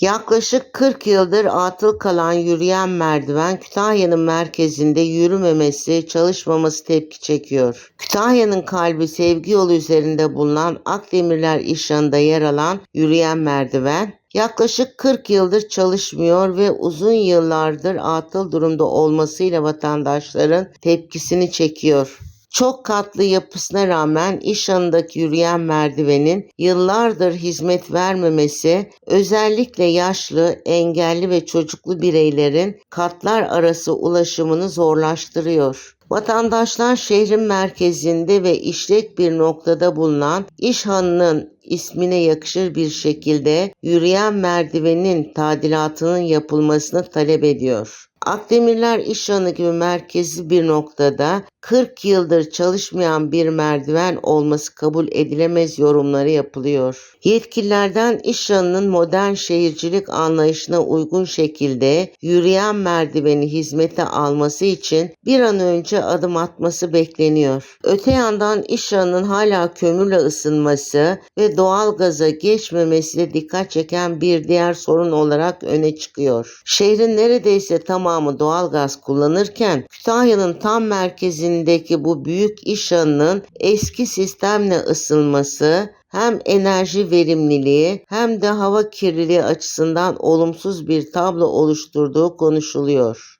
Yaklaşık 40 yıldır atıl kalan yürüyen merdiven Kütahya'nın merkezinde yürümemesi, çalışmaması tepki çekiyor. Kütahya'nın kalbi sevgi yolu üzerinde bulunan Akdemirler İşhan'da yer alan yürüyen merdiven yaklaşık 40 yıldır çalışmıyor ve uzun yıllardır atıl durumda olmasıyla vatandaşların tepkisini çekiyor. Çok katlı yapısına rağmen iş yanındaki yürüyen merdivenin yıllardır hizmet vermemesi özellikle yaşlı, engelli ve çocuklu bireylerin katlar arası ulaşımını zorlaştırıyor. Vatandaşlar şehrin merkezinde ve işlek bir noktada bulunan İşhan'ın ismine yakışır bir şekilde yürüyen merdivenin tadilatının yapılmasını talep ediyor. Akdemirler İşhanı gibi merkezi bir noktada 40 yıldır çalışmayan bir merdiven olması kabul edilemez yorumları yapılıyor. Yetkililerden İşhan'ın modern şehircilik anlayışına uygun şekilde yürüyen merdiveni hizmete alması için bir an önce adım atması bekleniyor. Öte yandan İşhan'ın hala kömürle ısınması ve doğal gaza geçmemesi de dikkat çeken bir diğer sorun olarak öne çıkıyor. Şehrin neredeyse tamamı doğal gaz kullanırken Kütahya'nın tam merkezindeki bu büyük iş alanının eski sistemle ısınması hem enerji verimliliği hem de hava kirliliği açısından olumsuz bir tablo oluşturduğu konuşuluyor.